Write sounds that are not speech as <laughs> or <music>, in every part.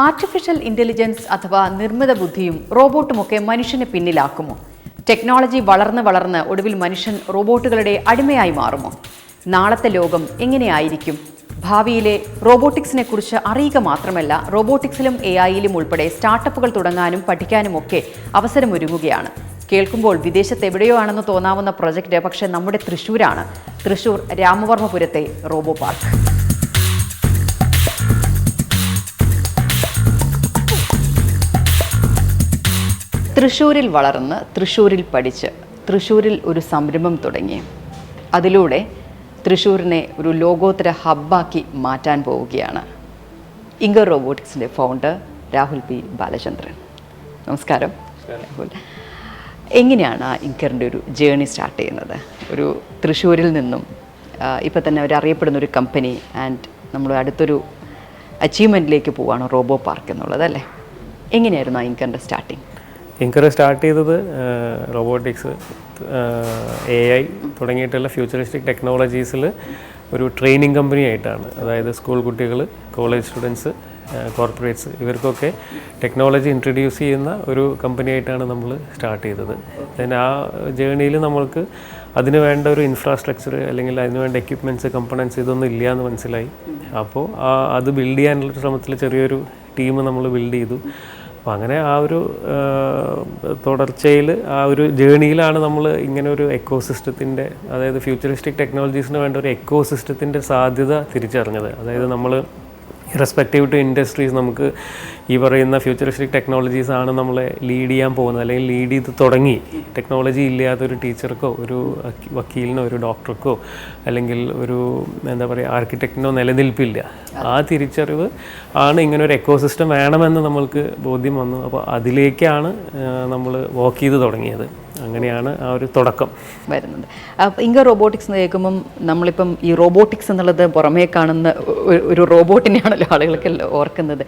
Artificial intelligence അഥവാ നിർമ്മിത ബുദ്ധിയും റോബോട്ടുമൊക്കെ മനുഷ്യനെ പിന്നിലാക്കുമോ? ടെക്നോളജി വളർന്ന് വളർന്ന് ഒടുവിൽ മനുഷ്യൻ റോബോട്ടുകളുടെ അടിമയായി മാറുമോ? നാളത്തെ ലോകം എങ്ങനെയായിരിക്കും? ഭാവിയിലെ റോബോട്ടിക്സിനെ കുറിച്ച് അറിയുക മാത്രമല്ല റോബോട്ടിക്സിലും എ ഐയിലും ഉൾപ്പെടെ സ്റ്റാർട്ടപ്പുകൾ തുടങ്ങാനും പഠിക്കാനും പഠിക്കാനുമൊക്കെ അവസരമൊരുങ്ങുകയാണ്. കേൾക്കുമ്പോൾ വിദേശത്ത് എവിടെയോ ആണെന്ന് തോന്നാവുന്ന പ്രൊജക്റ്റ് പക്ഷേ നമ്മുടെ തൃശ്ശൂരാണ്. തൃശ്ശൂർ രാമവർമ്മപുരത്തെ റോബോ പാർക്ക്. തൃശ്ശൂരിൽ വളർന്ന് തൃശ്ശൂരിൽ പഠിച്ച് തൃശ്ശൂരിൽ ഒരു സംരംഭം തുടങ്ങി. അതിലൂടെ തൃശ്ശൂരിനെ ഒരു ലോകോത്തര ഹബ്ബാക്കി മാറ്റാൻ പോവുകയാണ്. ഇംഗർ റോബോട്ടിക്സിന്റെ ഫൗണ്ടർ രാഹുൽ പി. ബാലചന്ദ്രൻ. നമസ്കാരം. രാഹുൽ എങ്ങനെയാണ് ആ ഇങ്കറിന്റെ ഒരു ജേണി സ്റ്റാർട്ട് ചെയ്യുന്നത്? ഒരു തൃശ്ശൂരിൽ നിന്നും ഇപ്പം തന്നെ അവർ അറിയപ്പെടുന്ന ഒരു കമ്പനി ആൻഡ് നമ്മൾ അടുത്തൊരു അച്ചീവ്മെന്റിലേക്ക് പോവുകയാണ് റോബോ പാർക്ക് എന്നുള്ളത് അല്ലേ? എങ്ങനെയായിരുന്നു ആ ഇങ്കറിന്റെ സ്റ്റാർട്ടിങ് ഇൻകർ സ്റ്റാർട്ട് ചെയ്തത് റോബോട്ടിക്സ് എ ഐ തുടങ്ങിയിട്ടുള്ള ഫ്യൂച്ചറിസ്റ്റിക് ടെക്നോളജീസിൽ ഒരു ട്രെയിനിങ് കമ്പനി ആയിട്ടാണ്. അതായത് സ്കൂൾ കുട്ടികൾ കോളേജ് സ്റ്റുഡൻസ് കോർപ്പറേറ്റ്സ് ഇവർക്കൊക്കെ ടെക്നോളജി ഇൻട്രൊഡ്യൂസ് ചെയ്യുന്ന ഒരു കമ്പനി ആയിട്ടാണ് നമ്മൾ സ്റ്റാർട്ട് ചെയ്തത്. ദെൻ ആ ജേണിയിൽ നമ്മൾക്ക് അതിന് വേണ്ട ഒരു ഇൻഫ്രാസ്ട്രക്ചർ അല്ലെങ്കിൽ അതിന് വേണ്ട എക്യുപ്മെന്റ്സ് കമ്പണൻസ് ഇതൊന്നും ഇല്ല എന്ന് മനസ്സിലായി. അപ്പോൾ ആ അത് ബിൽഡ് ചെയ്യാനുള്ള ശ്രമത്തിൽ ചെറിയൊരു ടീം നമ്മൾ ബിൽഡ് ചെയ്തു. അപ്പോൾ അങ്ങനെ ആ ഒരു തുടർച്ചയിൽ ആ ഒരു ജേണിയിലാണ് നമ്മൾ ഇങ്ങനെ ഒരു എക്കോസിസ്റ്റത്തിന്റെ അതായത് ഫ്യൂച്ചറിസ്റ്റിക് ടെക്നോളജീസിന് വേണ്ട ഒരു എക്കോസിസ്റ്റത്തിന്റെ സാധ്യത തിരിച്ചറിഞ്ഞത്. അതായത് നമ്മൾ റെസ്പെക്റ്റീവ് ടു ഇൻഡസ്ട്രീസ് നമുക്ക് ഈ പറയുന്ന ഫ്യൂച്ചറിസ്റ്റിക് ടെക്നോളജീസ് ആണ് നമ്മളെ ലീഡ് ചെയ്യാൻ പോകുന്നത്. അല്ലെങ്കിൽ ലീഡ് ചെയ്ത് തുടങ്ങി. ടെക്നോളജി ഇല്ലാത്ത ഒരു ടീച്ചർക്കോ ഒരു വക്കീലിനോ ഒരു ഡോക്ടർക്കോ അല്ലെങ്കിൽ ഒരു എന്താ പറയുക ആർക്കിടെക്റ്റിനോ നിലനിൽപ്പില്ല. ആ തിരിച്ചറിവ് ആണ് ഇങ്ങനെ ഒരു എക്കോസിസ്റ്റം വേണമെന്ന് നമ്മൾക്ക് ബോധ്യം വന്നു. അപ്പോൾ അതിലേക്കാണ് നമ്മൾ വോക്ക് ചെയ്ത് തുടങ്ങിയത്. അങ്ങനെയാണ് ആ ഒരു തുടക്കം. വരുന്നത് അപ്പോൾ ഇങ്ക റോബോട്ടിക്സ് എന്ന് കേൾക്കുമ്പം നമ്മളിപ്പം ഈ റോബോട്ടിക്സ് എന്നുള്ളത് പുറമേ കാണുന്ന ഒരു റോബോട്ടിനെയാണല്ലോ ആളുകൾക്ക് ഓർക്കുന്നത്.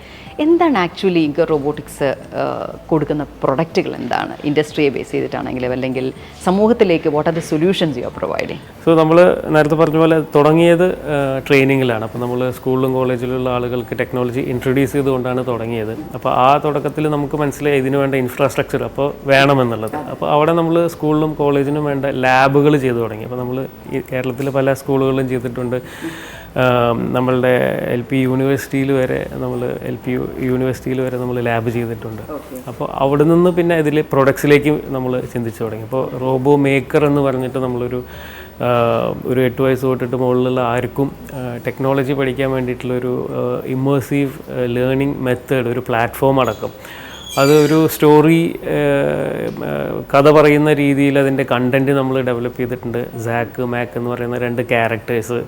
എന്താണ് ആക്ച്വലി ഇങ്ക റോബോട്ടിക്സ് കൊടുക്കുന്ന പ്രൊഡക്റ്റുകൾ എന്താണ്? ഇൻഡസ്ട്രിയെ ബേസ് ചെയ്തിട്ടാണെങ്കിലും അല്ലെങ്കിൽ സമൂഹത്തിലേക്ക് what are the solutions you are providing so നമ്മൾ നേരത്തെ പറഞ്ഞ പോലെ തുടങ്ങിയത് ട്രെയിനിങ്ങിലാണ് അപ്പോൾ നമ്മൾ സ്കൂളിലും കോളേജിലുള്ള ആളുകൾക്ക് ടെക്നോളജി ഇൻട്രൊഡ്യൂസ് ചെയ്തുകൊണ്ടാണ് തുടങ്ങിയത്. അപ്പോൾ ആ തുടക്കത്തിൽ നമുക്ക് മനസ്സിലായി ഇതിനു വേണ്ട ഇൻഫ്രാസ്ട്രക്ചർ അപ്പോൾ വേണമെന്നുള്ളത്. അപ്പോൾ അവിടെ നമ്മൾ സ്കൂളിലും കോളേജിനും വേണ്ട ലാബുകൾ ചെയ്തു തുടങ്ങി. അപ്പോൾ നമ്മൾ ഈ കേരളത്തിൽ പല സ്കൂളുകളിലും ചെയ്തിട്ടുണ്ട്. നമ്മളുടെ എൽ പി യൂണിവേഴ്സിറ്റിയിൽ വരെ നമ്മൾ എൽ പി യൂണിവേഴ്സിറ്റിയിൽ വരെ നമ്മൾ ലാബ് ചെയ്തിട്ടുണ്ട്. അപ്പോൾ അവിടെ നിന്ന് പിന്നെ ഇതിൽ പ്രൊഡക്ട്സിലേക്ക് നമ്മൾ ചിന്തിച്ചു തുടങ്ങി. അപ്പോൾ റോബോ മേക്കർ എന്ന് പറഞ്ഞിട്ട് നമ്മളൊരു ഒരു എട്ട് വയസ്സ് തൊട്ടിട്ട് മുകളിലുള്ള ആർക്കും ടെക്നോളജി പഠിക്കാൻ വേണ്ടിയിട്ടുള്ളൊരു ഇമ്മേഴ്സീവ് ലേണിംഗ് മെത്തേഡ് ഒരു പ്ലാറ്റ്ഫോം അടക്കം. അത് ഒരു സ്റ്റോറി കഥ പറയുന്ന രീതിയിൽ അതിന്റെ കണ്ടന്റ് നമ്മൾ ഡെവലപ്പ് ചെയ്തിട്ടുണ്ട്. സാക്ക് മാക്ക് എന്ന് പറയുന്ന രണ്ട് ക്യാരക്ടേഴ്സ്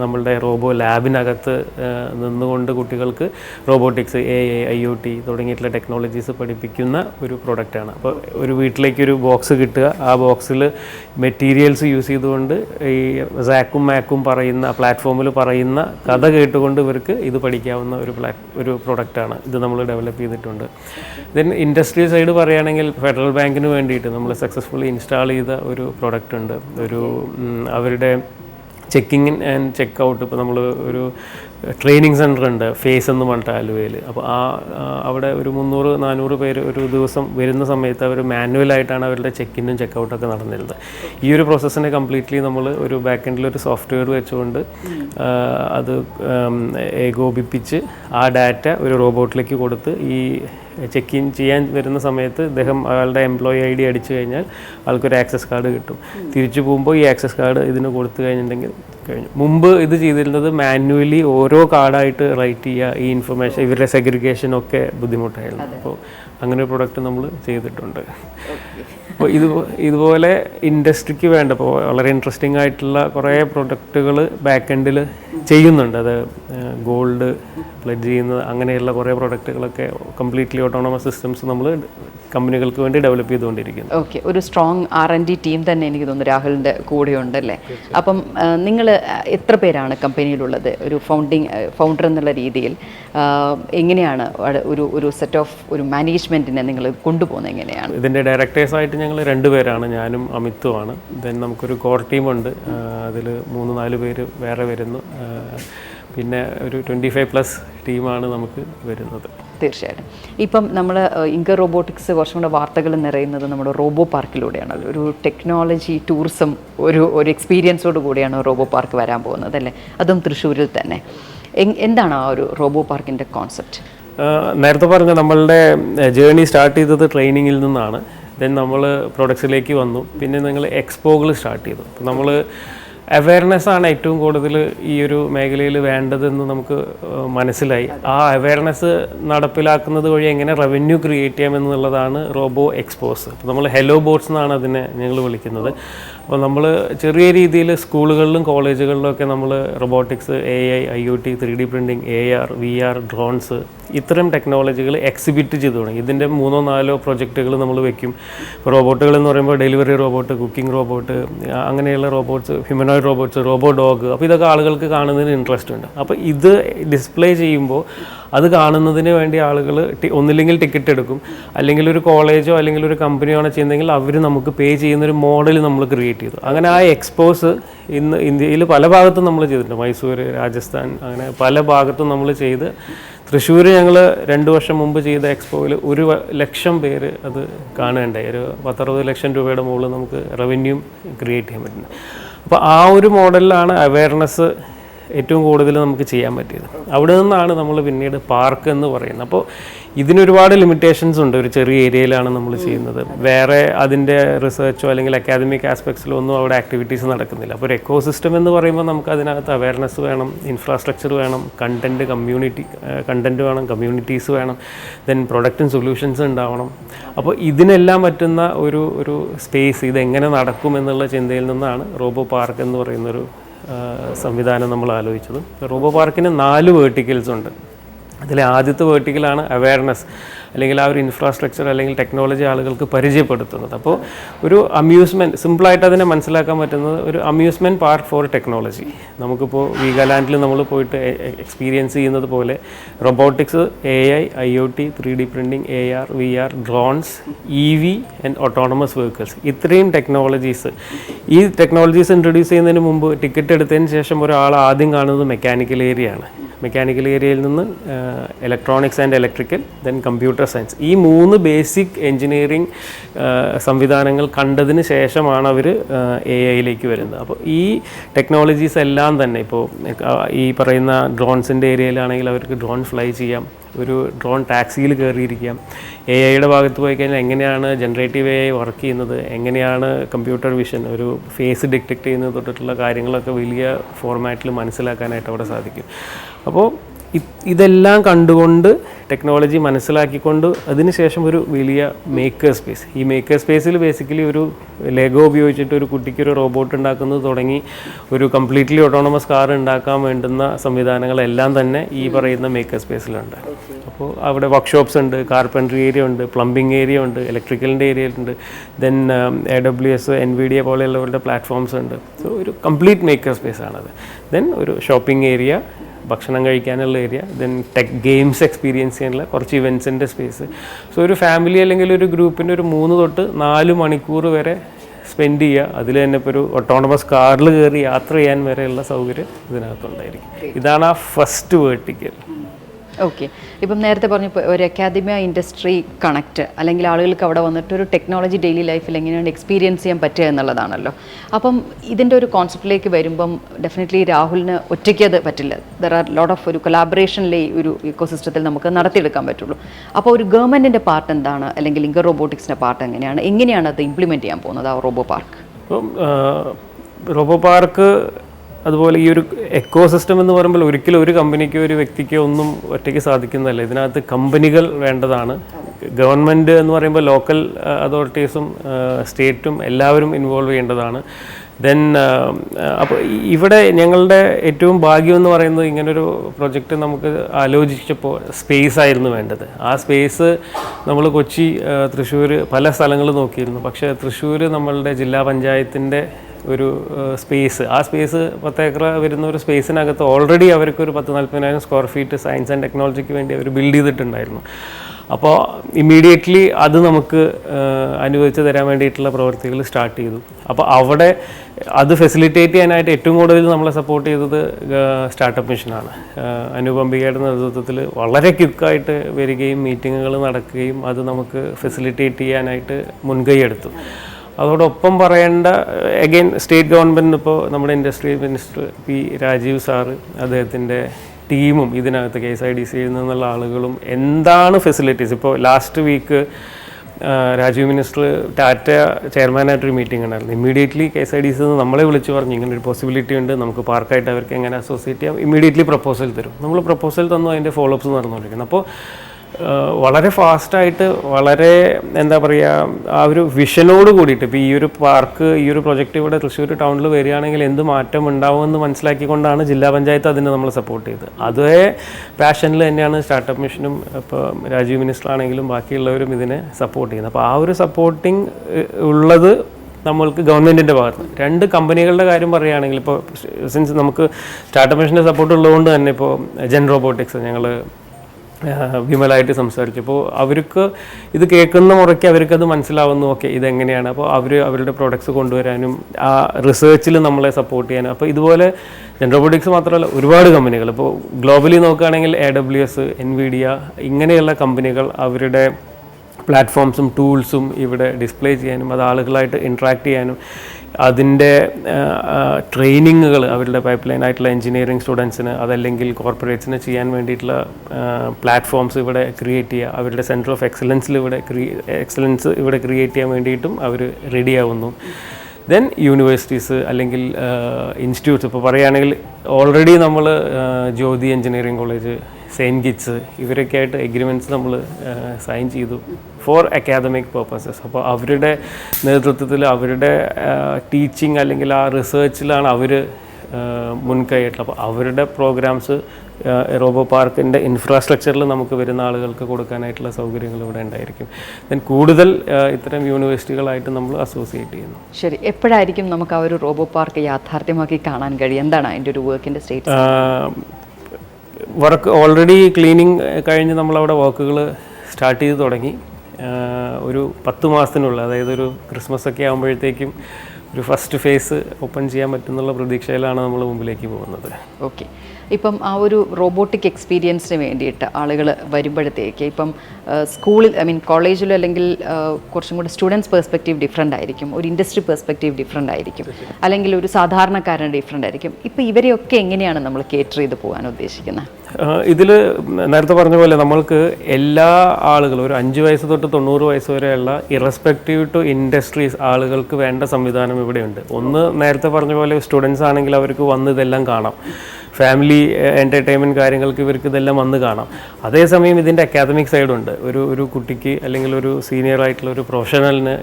നമ്മളുടെ റോബോ ലാബിനകത്ത് നിന്നുകൊണ്ട് കുട്ടികൾക്ക് robotics A I I O T തുടങ്ങിയിട്ടുള്ള ടെക്നോളജീസ് പഠിപ്പിക്കുന്ന ഒരു പ്രൊഡക്റ്റാണ് അപ്പോൾ ഒരു വീട്ടിലേക്ക് ഒരു ബോക്സ് കിട്ടുക. ആ ബോക്സിൽ മെറ്റീരിയൽസ് യൂസ് ചെയ്തുകൊണ്ട് ഈ സാക്കും മാക്കും പറയുന്ന പ്ലാറ്റ്ഫോമിൽ പറയുന്ന കഥ കേട്ടുകൊണ്ട് ഇവർക്ക് ഇത് പഠിക്കാവുന്ന ഒരു പ്ലാ ഒരു പ്രൊഡക്റ്റാണ് ഇത് നമ്മൾ ഡെവലപ്പ് ചെയ്തിട്ടുണ്ട്. ദെൻ ഇൻഡസ്ട്രി സൈഡ് പറയുകയാണെങ്കിൽ ഫെഡറൽ ബാങ്കിന് വേണ്ടിയിട്ട് നമ്മൾ സക്സസ്ഫുള്ളി ഇൻസ്റ്റാൾ ചെയ്ത ഒരു പ്രൊഡക്റ്റ് ഉണ്ട്. ഒരു അവരുടെ ചെക്കിങ് ആൻഡ് ചെക്ക് ഔട്ട് ഇപ്പോൾ നമ്മൾ ഒരു ട്രെയിനിങ് സെന്റർ ഉണ്ട് ഫേസ് എന്ന് പറഞ്ഞിട്ട് ആലുവയിൽ അപ്പോൾ ആ അവിടെ ഒരു മുന്നൂറ് നാനൂറ് പേര് ഒരു ദിവസം വരുന്ന സമയത്ത് അവർ മാനുവലായിട്ടാണ് അവരുടെ ചെക്കിനും ചെക്കൗട്ടൊക്കെ നടന്നിരുന്നത്. ഈ ഒരു പ്രോസസ്സിനെ കംപ്ലീറ്റ്ലി നമ്മൾ ഒരു ബാക്ക് എൻഡിൽ ഒരു സോഫ്റ്റ്വെയർ വെച്ചുകൊണ്ട് അത് ഏകോപിപ്പിച്ച് ആ ഡാറ്റ ഒരു റോബോട്ടിലേക്ക് കൊടുത്ത് ഈ ചെക്ക് ഇൻ ചെയ്യാൻ വരുന്ന സമയത്ത് ഇദ്ദേഹം അയാളുടെ എംപ്ലോയി ഐ ഡി അടിച്ചു കഴിഞ്ഞാൽ ആൾക്കൊരു ആക്സസ് കാർഡ് കിട്ടും. തിരിച്ചു പോകുമ്പോൾ ഈ ആക്സസ് കാർഡ് ഇതിന് കൊടുത്തു കഴിഞ്ഞിട്ടുണ്ടെങ്കിൽ കഴിഞ്ഞു. മുമ്പ് ഇത് ചെയ്തിരുന്നത് മാനുവലി ഓരോ കാർഡായിട്ട് റൈറ്റ് ചെയ്യുക ഈ ഇൻഫർമേഷൻ ഇവരുടെ സെഗ്രിഗേഷൻ ഒക്കെ ബുദ്ധിമുട്ടായിരുന്നു. അപ്പോൾ അങ്ങനെ ഒരു പ്രൊഡക്റ്റ് നമ്മൾ ചെയ്തിട്ടുണ്ട്. അപ്പോൾ ഇത് ഇതുപോലെ ഇൻഡസ്ട്രിക്ക് വേണ്ട ഇപ്പോൾ വളരെ ഇൻട്രസ്റ്റിംഗ് ആയിട്ടുള്ള കുറേ പ്രൊഡക്റ്റുകൾ ബാക്ക് എൻഡിൽ ചെയ്യുന്നുണ്ട്. അത് ഗോൾഡ് പ്ലഡ് ചെയ്യുന്നത് അങ്ങനെയുള്ള കുറേ പ്രൊഡക്റ്റുകളൊക്കെ കംപ്ലീറ്റ്ലി ഓട്ടോണമസ് സിസ്റ്റംസ് നമ്മൾ കമ്പനികൾക്ക് വേണ്ടി ഡെവലപ്പ് ചെയ്തുകൊണ്ടിരിക്കുന്നത് ഓക്കെ ഒരു strong R N D team തന്നെ എനിക്ക് തോന്നുന്നു രാഹുലിന്റെ കൂടെ ഉണ്ടല്ലേ അപ്പം നിങ്ങൾ എത്ര പേരാണ് കമ്പനിയിലുള്ളത്? ഒരു ഫൗണ്ടിങ് ഫൗണ്ടർ എന്നുള്ള രീതിയിൽ എങ്ങനെയാണ് ഒരു ഒരു സെറ്റ് ഓഫ് ഒരു മാനേജ്മെന്റിനെ നിങ്ങൾ കൊണ്ടുപോകുന്നത്? എങ്ങനെയാണ്? ഇതിന്റെ ഡയറക്ടേഴ്സായിട്ട് ഞങ്ങൾ രണ്ട് പേരാണ്. ഞാനും അമിത്തുമാണ് ദെൻ നമുക്കൊരു കോർ ടീമുണ്ട് അതിൽ മൂന്ന് നാല് പേര് വേറെ വരുന്നു. പിന്നെ ഒരു ട്വന്റി ഫൈവ് പ്ലസ് ടീമാണ് നമുക്ക് വരുന്നത്. തീർച്ചയായിട്ടും. ഇപ്പം നമ്മൾ ഇങ്കർ റോബോട്ടിക്സ് കുറച്ചും കൂടെ വാർത്തകൾ നിറയുന്നത് നമ്മുടെ റോബോ പാർക്കിലൂടെയാണല്ലോ ഒരു ടെക്നോളജി ടൂറിസം ഒരു ഒരു എക്സ്പീരിയൻസോട് കൂടിയാണ് റോബോ പാർക്ക് വരാൻ പോകുന്നത് അല്ലേ? അതും തൃശ്ശൂരിൽ തന്നെ. എന്താണ് ആ ഒരു റോബോ പാർക്കിന്റെ കോൺസെപ്റ്റ്? നേരത്തെ പറഞ്ഞ നമ്മളുടെ ജേർണി സ്റ്റാർട്ട് ചെയ്തത് ട്രെയിനിങ്ങിൽ നിന്നാണ്. ദെൻ നമ്മൾ പ്രൊഡക്ട്സിലേക്ക് വന്നു. പിന്നെ നിങ്ങൾ എക്സ്പോകൾ സ്റ്റാർട്ട് ചെയ്തു. നമ്മൾ അവയർനെസ് ആണ് ഏറ്റവും കൂടുതൽ ഈ ഒരു മേഖലയിൽ വേണ്ടതെന്ന് നമുക്ക് മനസ്സിലായി. ആ അവയർനെസ് നടപ്പിലാക്കുന്നത് വഴി എങ്ങനെ റവന്യൂ ക്രിയേറ്റ് ചെയ്യാം എന്നുള്ളതാണ് റോബോ എക്സ്പോസ് അപ്പോൾ നമ്മൾ ഹെലോ ബോട്ട്സ് എന്നാണ് അതിനെ ഞങ്ങൾ വിളിക്കുന്നത്. അപ്പോൾ നമ്മൾ ചെറിയ രീതിയിൽ സ്കൂളുകളിലും കോളേജുകളിലും ഒക്കെ നമ്മൾ robotics A I I O T three D printing A R V R drones ഇത്തരം ടെക്നോളജികൾ എക്സിബിറ്റ് ചെയ്തു തുടങ്ങി. ഇതിന്റെ മൂന്നോ നാലോ പ്രൊജക്റ്റുകൾ നമ്മൾ വെക്കും. റോബോട്ടുകൾ എന്ന് പറയുമ്പോൾ ഡെലിവറി റോബോട്ട് കുക്കിംഗ് റോബോട്ട് അങ്ങനെയുള്ള robots humanoid robots robo dog അപ്പോൾ ഇതൊക്കെ ആളുകൾക്ക് കാണുന്നതിന് ഇൻട്രസ്റ്റ് ഉണ്ട്. അപ്പോൾ ഇത് ഡിസ്പ്ലേ ചെയ്യുമ്പോൾ അത് കാണുന്നതിന് വേണ്ടി ആളുകൾ ഒന്നില്ലെങ്കിൽ ടിക്കറ്റ് എടുക്കും. അല്ലെങ്കിൽ ഒരു കോളേജോ അല്ലെങ്കിൽ ഒരു കമ്പനിയോ ആണ് ചെയ്യുന്നതെങ്കിൽ അവർ നമുക്ക് പേ ചെയ്യുന്ന ഒരു മോഡൽ നമ്മൾ ക്രിയേറ്റ് ചെയ്തു. അങ്ങനെ ആ എക്സ്പോസ് ഇന്ന് ഇന്ത്യയിൽ പല ഭാഗത്തും നമ്മൾ ചെയ്തിട്ടുണ്ട്. മൈസൂർ രാജസ്ഥാൻ അങ്ങനെ പല ഭാഗത്തും നമ്മൾ ചെയ്ത് തൃശ്ശൂർ ഞങ്ങൾ രണ്ട് വർഷം മുമ്പ് ചെയ്ത എക്സ്പോയിൽ ഒരു ലക്ഷം പേര് അത് കാണുകയുണ്ടായി. ഒരു പത്തറുപത് ലക്ഷം രൂപയുടെ മുകളിൽ നമുക്ക് റവന്യൂ ക്രിയേറ്റ് ചെയ്യാൻ പറ്റുന്നത് അപ്പോൾ ആ ഒരു മോഡലിലാണ് അവയർനെസ് ഏറ്റവും കൂടുതൽ നമുക്ക് ചെയ്യാൻ പറ്റിയത്. അവിടെ നിന്നാണ് നമ്മൾ പിന്നീട് പാർക്ക് എന്ന് പറയുന്നത്. അപ്പോൾ ഇതിനൊരുപാട് ലിമിറ്റേഷൻസ് ഉണ്ട്. ഒരു ചെറിയ ഏരിയയിലാണ് നമ്മൾ ചെയ്യുന്നത്. വേറെ അതിന്റെ റിസർച്ചോ അല്ലെങ്കിൽ അക്കാദമിക് ആസ്പെക്ട്സിലോ ഒന്നും അവിടെ ആക്ടിവിറ്റീസ് നടക്കുന്നില്ല. അപ്പോൾ ഒരു എക്കോ സിസ്റ്റം എന്ന് പറയുമ്പോൾ നമുക്ക് അതിനകത്ത് അവയർനെസ് വേണം ഇൻഫ്രാസ്ട്രക്ചർ വേണം കണ്ടന്റ് കമ്മ്യൂണിറ്റി കണ്ടന്റ് വേണം കമ്മ്യൂണിറ്റീസ് വേണം ദെൻ പ്രൊഡക്റ്റും സൊല്യൂഷൻസ് ഉണ്ടാവണം. അപ്പോൾ ഇതിനെല്ലാം പറ്റുന്ന ഒരു ഒരു സ്പേസ് ഇതെങ്ങനെ നടക്കും എന്നുള്ള ചിന്തയിൽ നിന്നാണ് റോബോ പാർക്ക് എന്ന് പറയുന്നൊരു സംവിധാനം നമ്മൾ ആലോചിച്ചത്. റോബോ പാർക്കിന് നാല് വേർട്ടിക്കൽസ് ഉണ്ട്. അതിലെ ആദ്യത്തെ വേർട്ടിക്കലാണ് അവയർനെസ് അല്ലെങ്കിൽ ആ ഒരു ഇൻഫ്രാസ്ട്രക്ചർ അല്ലെങ്കിൽ ടെക്നോളജി ആളുകൾക്ക് പരിചയപ്പെടുത്തുന്നത്. അപ്പോൾ ഒരു അമ്യൂസ്മെന്റ് സിമ്പിളായിട്ട് അതിനെ മനസ്സിലാക്കാൻ പറ്റുന്നത് ഒരു അമ്യൂസ്മെന്റ് പാർട്ട് ഫോർ ടെക്നോളജി നമുക്കിപ്പോൾ വീഗാലാൻഡിൽ നമ്മൾ പോയിട്ട് എക്സ്പീരിയൻസ് ചെയ്യുന്നത് പോലെ robotics A I I O T three D printing A R V R drones E V and autonomous vehicles ഇത്രയും ടെക്നോളജീസ് ഈ ടെക്നോളജീസ് ഇൻട്രൊഡ്യൂസ് ചെയ്യുന്നതിന് മുമ്പ് ടിക്കറ്റ് എടുത്തതിന് ശേഷം ഒരാൾ ആദ്യം കാണുന്നത് മെക്കാനിക്കൽ ഏരിയ ആണ്. മെക്കാനിക്കൽ ഏരിയയിൽ നിന്ന് electronics and electrical then computer science ഈ മൂന്ന് ബേസിക് എഞ്ചിനീയറിംഗ് സംവിധാനങ്ങൾ കണ്ടതിന് ശേഷമാണ് അവർ എ ഐയിലേക്ക് വരുന്നത്. അപ്പോൾ ഈ ടെക്നോളജീസ് എല്ലാം തന്നെ ഇപ്പോൾ ഈ പറയുന്ന ഡ്രോൺസിന്റെ ഏരിയയിലാണെങ്കിൽ അവർക്ക് ഡ്രോൺ ഫ്ലൈ ചെയ്യാം. ഒരു ഡ്രോൺ ടാക്സിയിൽ കയറിയിരിക്കാം. എ ഐയുടെ ഭാഗത്ത് പോയി കഴിഞ്ഞാൽ എങ്ങനെയാണ് ജനറേറ്റീവ് എ ഐ വർക്ക് ചെയ്യുന്നത്? എങ്ങനെയാണ് കമ്പ്യൂട്ടർ വിഷൻ ഒരു ഫേസ് ഡിറ്റക്ട് ചെയ്യുന്നത്? തൊട്ടിട്ടുള്ള കാര്യങ്ങളൊക്കെ വലിയ ഫോർമാറ്റിൽ മനസ്സിലാക്കാനായിട്ട് അവിടെ സാധിക്കും. അപ്പോൾ ഇതെല്ലാം കണ്ടുകൊണ്ട് ടെക്നോളജി മനസ്സിലാക്കിക്കൊണ്ട് അതിനുശേഷം ഒരു വലിയ മേക്കർ സ്പേസ് ഈ മേക്കർ സ്പേസിൽ ബേസിക്കലി ഒരു ലെഗോ ഉപയോഗിച്ചിട്ട് ഒരു കുട്ടിക്ക് ഒരു റോബോട്ട് ഉണ്ടാക്കുന്നത് തുടങ്ങി ഒരു കംപ്ലീറ്റ്ലി ഓട്ടോണമസ് കാർ ഉണ്ടാക്കാൻ വേണ്ടുന്ന സംവിധാനങ്ങളെല്ലാം തന്നെ ഈ പറയുന്ന മേക്കർ സ്പേസിലുണ്ട് അപ്പോൾ അവിടെ വർക്ക്ഷോപ്സ് ഉണ്ട് കാർപ്പൻട്രി ഏരിയ ഉണ്ട് പ്ലംബിംഗ് ഏരിയ ഉണ്ട് ഇലക്ട്രിക്കലിന്റെ ഏരിയ ഉണ്ട് then A W S Nvidia പോലെയുള്ളവരുടെ platforms ഉണ്ട്. സോ ഒരു കംപ്ലീറ്റ് മേക്കർ സ്പേസ് ആണത്. ദെൻ ഒരു ഷോപ്പിംഗ് ഏരിയ ഭക്ഷണം കഴിക്കാനുള്ള area then tech games experience ചെയ്യാനുള്ള കുറച്ച് ഇവൻസിന്റെ സ്പേസ് സോ ഒരു ഫാമിലി അല്ലെങ്കിൽ ഒരു ഗ്രൂപ്പിന്റെ ഒരു മൂന്ന് തൊട്ട് നാല് മണിക്കൂർ വരെ സ്പെൻഡ് ചെയ്യുക. അതിൽ തന്നെ ഇപ്പോൾ ഒരു ഒട്ടോണമസ് കാറിൽ കയറി യാത്ര ചെയ്യാൻ വരെയുള്ള സൗകര്യം ഇതിനകത്തുണ്ടായിരിക്കും. ഇതാണ് ആ ഫസ്റ്റ് വേർട്ടിക്കൽ ഓക്കെ ഇപ്പം നേരത്തെ പറഞ്ഞു ഒരു അക്കാദമിയ ഇൻഡസ്ട്രി കണക്ട് അല്ലെങ്കിൽ ആളുകൾക്ക് അവിടെ വന്നിട്ട് ഒരു ടെക്നോളജി ഡെയിലി ലൈഫിൽ എങ്ങനെയാണ് എക്സ്പീരിയൻസ് ചെയ്യാൻ പറ്റുക എന്നുള്ളതാണല്ലോ. അപ്പം ഇതിന്റെ ഒരു കോൺസെപ്റ്റിലേക്ക് വരുമ്പം ഡെഫിനറ്റ്ലി രാഹുലിന് ഒറ്റയ്ക്ക് അത് പറ്റില്ല. ദർ ആർ ലോട്ട് ഓഫ് ഒരു കൊലാബറേഷനിലെ ഒരു ഇക്കോസിസ്റ്റത്തിൽ നമുക്ക് നടത്തിയെടുക്കാൻ പറ്റുള്ളൂ. അപ്പോൾ ഒരു ഗവൺമെന്റിന്റെ പാർട്ട് എന്താണ്? അല്ലെങ്കിൽ ഇങ്കർ റോബോട്ടിക്സിന്റെ പാർട്ട് എങ്ങനെയാണ്? എങ്ങനെയാണ് അത് ഇംപ്ലിമെന്റ് ചെയ്യാൻ പോകുന്നത് ആ റോബോ പാർക്ക് റോബോ പാർക്ക് അതുപോലെ ഈ ഒരു എക്കോ സിസ്റ്റം എന്ന് പറയുമ്പോൾ ഒരിക്കലും ഒരു കമ്പനിക്കോ ഒരു വ്യക്തിക്കോ ഒന്നും ഒറ്റയ്ക്ക് സാധിക്കുന്നതല്ല. ഇതിനകത്ത് കമ്പനികൾ വേണ്ടതാണ്. ഗവൺമെന്റ് എന്ന് പറയുമ്പോൾ ലോക്കൽ അതോറിറ്റീസും സ്റ്റേറ്റും എല്ലാവരും ഇൻവോൾവ് ചെയ്യേണ്ടതാണ്. ദെൻ അപ്പോൾ ഇവിടെ ഞങ്ങളുടെ ഏറ്റവും ഭാഗ്യം എന്ന് പറയുന്നത് ഇങ്ങനൊരു പ്രൊജക്റ്റ് നമുക്ക് ആലോചിച്ചപ്പോൾ സ്പേസ് ആയിരുന്നു വേണ്ടത്. ആ സ്പേസ് നമ്മൾ കൊച്ചി തൃശ്ശൂർ പല സ്ഥലങ്ങൾ നോക്കിയിരുന്നു. പക്ഷേ തൃശ്ശൂർ നമ്മളുടെ ജില്ലാ പഞ്ചായത്തിന്റെ ഒരു സ്പേസ് ആ സ്പേസ് പത്ത് ഏക്കർ വരുന്ന ഒരു സ്പേസിനകത്ത് ഓൾറെഡി അവർക്ക് ഒരു പത്ത് നാൽപ്പതിനായിരം സ്ക്വയർ ഫീറ്റ് സയൻസ് ആൻഡ് ടെക്നോളജിക്ക് വേണ്ടി അവർ ബിൽഡ് ചെയ്തിട്ടുണ്ടായിരുന്നു. അപ്പോൾ ഇമ്മീഡിയറ്റ്ലി അത് നമുക്ക് അനുവദിച്ച് തരാൻ വേണ്ടിയിട്ടുള്ള പ്രവൃത്തികൾ സ്റ്റാർട്ട് ചെയ്തു. അപ്പോൾ അവിടെ അത് ഫെസിലിറ്റേറ്റ് ചെയ്യാനായിട്ട് ഏറ്റവും കൂടുതൽ നമ്മളെ സപ്പോർട്ട് ചെയ്തത് സ്റ്റാർട്ടപ്പ് മിഷനാണ് അനുപംബികയുടെ നേതൃത്വത്തിൽ വളരെ ക്യുക്കായിട്ട് വരികയും മീറ്റിങ്ങുകൾ നടക്കുകയും അത് നമുക്ക് ഫെസിലിറ്റേറ്റ് ചെയ്യാനായിട്ട് മുൻകൈ എടുത്തു. അതോടൊപ്പം പറയേണ്ട അഗൈൻ സ്റ്റേറ്റ് ഗവൺമെന്റ് ഇപ്പോൾ നമ്മുടെ industry minister P Rajeev sir അദ്ദേഹത്തിന്റെ ടീമും ഇതിനകത്ത് കെ എസ് ഐ ഡി സിയിൽ നിന്നുള്ള ആളുകളും എന്താണ് ഫെസിലിറ്റീസ് ഇപ്പോൾ last week Rajeev minister Tata ചെയർമാനായിട്ടൊരു meeting ഉണ്ടായിരുന്നു. Immediately K S I D സിന്ന് നമ്മളെ വിളിച്ച് പറഞ്ഞു ഇങ്ങനെ ഒരു പോസിബിലിറ്റി ഉണ്ട് നമുക്ക് പാർക്കായിട്ട് അവർക്ക് എങ്ങനെ അസോസിയേറ്റ് ചെയ്യാം. ഇമ്മീഡിയറ്റ്ലി പ്രപ്പോസൽ തരും. നമ്മൾ പ്രപ്പോസൽ തന്നു അതിന്റെ ഫോളോ അപ്സ് നടന്നുകൊണ്ടിരിക്കുന്നത് അപ്പോൾ വളരെ ഫാസ്റ്റായിട്ട് വളരെ എന്താ പറയുക ആ ഒരു വിഷനോട് കൂടിയിട്ട് ഇപ്പോൾ ഈ ഒരു പാർക്ക് ഈ ഒരു പ്രൊജക്റ്റ് ഇവിടെ തൃശ്ശൂർ ടൗണിൽ വരികയാണെങ്കിൽ എന്ത് മാറ്റം ഉണ്ടാവുമെന്ന് മനസ്സിലാക്കിക്കൊണ്ടാണ് ജില്ലാ പഞ്ചായത്ത് അതിനെ നമ്മൾ സപ്പോർട്ട് ചെയ്തത് അതേ പാഷനിൽ തന്നെയാണ് സ്റ്റാർട്ടപ്പ് മിഷനും ഇപ്പോൾ രാജീവ് മിനിസ്റ്റർ ആണെങ്കിലും ബാക്കിയുള്ളവരും ഇതിനെ സപ്പോർട്ട് ചെയ്യുന്നത് അപ്പോൾ ആ ഒരു സപ്പോർട്ടിങ് ഉള്ളത് നമ്മൾക്ക് ഗവൺമെന്റിന്റെ ഭാഗത്ത്. രണ്ട് കമ്പനികളുടെ കാര്യം പറയുകയാണെങ്കിൽ ഇപ്പോൾ സിൻസ് നമുക്ക് സ്റ്റാർട്ടപ്പ് മിഷന്റെ സപ്പോർട്ട് ഉള്ളതുകൊണ്ട് തന്നെ ഇപ്പോൾ ജെൻ റോബോട്ടിക്സ് ഞങ്ങൾ വിമലായിട്ട് സംസാരിച്ചു. അപ്പോൾ അവർക്ക് ഇത് കേൾക്കുന്ന മുറയ്ക്ക് അവർക്കത് മനസ്സിലാവുന്നു ഓക്കെ ഇതെങ്ങനെയാണ്? അപ്പോൾ അവർ അവരുടെ പ്രോഡക്ട്സ് കൊണ്ടുവരാനും ആ റിസർച്ചിൽ നമ്മളെ സപ്പോർട്ട് ചെയ്യാനും. അപ്പോൾ ഇതുപോലെ ജെൻറോബോട്ടിക്സ് മാത്രമല്ല ഒരുപാട് കമ്പനികൾ ഇപ്പോൾ ഗ്ലോബലി നോക്കുകയാണെങ്കിൽ A W S N V D ഇങ്ങനെയുള്ള കമ്പനികൾ അവരുടെ പ്ലാറ്റ്ഫോംസും ടൂൾസും ഇവിടെ ഡിസ്പ്ലേ ചെയ്യാനും അത് ആളുകളായിട്ട് ഇൻട്രാക്ട് ചെയ്യാനും. അതിന്റെ ട്രെയിനിങ്ങുകൾ അവരുടെ പൈപ്പ് ലൈൻ ആയിട്ടുള്ള എഞ്ചിനീയറിംഗ് സ്റ്റുഡൻസിന് അതല്ലെങ്കിൽ കോർപ്പറേറ്റ്സിന് ചെയ്യാൻ വേണ്ടിയിട്ടുള്ള പ്ലാറ്റ്ഫോംസ് ഇവിടെ ക്രിയേറ്റ് ചെയ്യുക അവരുടെ സെന്റർ ഓഫ് എക്സലൻസിൽ ഇവിടെ ക്രിയേ എക്സലൻസ് ഇവിടെ ക്രിയേറ്റ് ചെയ്യാൻ വേണ്ടിയിട്ടും അവർ റെഡി ആവുന്നു. ദെൻ യൂണിവേഴ്സിറ്റീസ് അല്ലെങ്കിൽ ഇൻസ്റ്റിറ്റ്യൂട്ട്സ് ഇപ്പോൾ പറയുകയാണെങ്കിൽ ഓൾറെഡി നമ്മൾ Jyothi engineering college Saintgits ഇവരൊക്കെ ആയിട്ട് എഗ്രിമെന്റ്സ് നമ്മൾ സൈൻ ചെയ്തു ഫോർ അക്കാദമിക് പർപ്പസസ് അപ്പോൾ അവരുടെ നേതൃത്വത്തിൽ അവരുടെ ടീച്ചിങ് അല്ലെങ്കിൽ ആ റിസർച്ചിലാണ് അവർ മുൻകൈയായിട്ടുള്ളത് അപ്പോൾ അവരുടെ പ്രോഗ്രാംസ് റോബോ പാർക്കിന്റെ ഇൻഫ്രാസ്ട്രക്ചറിൽ നമുക്ക് വരുന്ന ആളുകൾക്ക് കൊടുക്കാനായിട്ടുള്ള സൗകര്യങ്ങൾ ഇവിടെ ഉണ്ടായിരിക്കും. ദെൻ കൂടുതൽ ഇത്തരം യൂണിവേഴ്സിറ്റികളായിട്ട് നമ്മൾ അസോസിയേറ്റ് ചെയ്യുന്നു. ശരി. എപ്പോഴായിരിക്കും നമുക്ക് ആ ഒരു റോബോ പാർക്ക് യാഥാർത്ഥ്യമാക്കി കാണാൻ കഴിയും? എന്താണ് അതിന്റെ ഒരു വർക്കിന്റെ സ്റ്റേറ്റ് വർക്ക് ഓൾറെഡി ക്ലീനിങ് കഴിഞ്ഞ് നമ്മളവിടെ വർക്കുകൾ സ്റ്റാർട്ട് ചെയ്ത് തുടങ്ങി. ഒരു പത്ത് മാസത്തിനുള്ളിൽ അതായത് ഒരു ക്രിസ്മസ് ഒക്കെ ആകുമ്പോഴത്തേക്കും ഒരു ഫസ്റ്റ് ഫേസ് ഓപ്പൺ ചെയ്യാൻ പറ്റുന്നുള്ള പ്രതീക്ഷയിലാണ് നമ്മൾ മുമ്പിലേക്ക് പോകുന്നത്. ഓക്കെ ഇപ്പം ആ ഒരു റോബോട്ടിക് എക്സ്പീരിയൻസിന് വേണ്ടിയിട്ട് ആളുകൾ വരുമ്പോഴത്തേക്ക് ഇപ്പം സ്കൂളിൽ ഐ മീൻ കോളേജിലോ അല്ലെങ്കിൽ കുറച്ചും കൂടി സ്റ്റുഡൻസ് പെർസ്പെക്റ്റീവ് ഡിഫറെന്റ് ആയിരിക്കും ഒരു ഇൻഡസ്ട്രി പെർസ്പെക്റ്റീവ് ഡിഫറെന്റ് ആയിരിക്കും അല്ലെങ്കിൽ ഒരു സാധാരണക്കാരൻ ഡിഫറെന്റ് ആയിരിക്കും. ഇപ്പം ഇവരെയൊക്കെ എങ്ങനെയാണ് നമ്മൾ കേറ്റർ ചെയ്ത് പോകാൻ ഉദ്ദേശിക്കുന്നത്? ഇതിൽ നേരത്തെ പറഞ്ഞ പോലെ നമ്മൾക്ക് എല്ലാ ആളുകളും ഒരു അഞ്ച് വയസ്സ് തൊട്ട് തൊണ്ണൂറ് വയസ്സ് വരെയുള്ള ഇറസ്പെക്റ്റീവ് ടു ഇൻഡസ്ട്രീസ് ആളുകൾക്ക് വേണ്ട സംവിധാനം ഇവിടെയുണ്ട്. ഒന്ന് നേരത്തെ പറഞ്ഞ പോലെ സ്റ്റുഡൻസ് ആണെങ്കിൽ അവർക്ക് വന്ന് ഇതെല്ലാം കാണാം. ഫാമിലി എന്റർടൈൻമെന്റ് കാര്യങ്ങൾക്ക് ഇവർക്ക് ഇതെല്ലാം വന്ന് കാണാം. അതേസമയം ഇതിന്റെ അക്കാദമിക് സൈഡുണ്ട് ഒരു ഒരു കുട്ടിക്ക് അല്ലെങ്കിൽ ഒരു സീനിയർ ആയിട്ടുള്ള ഒരു പ്രൊഫഷണലിന്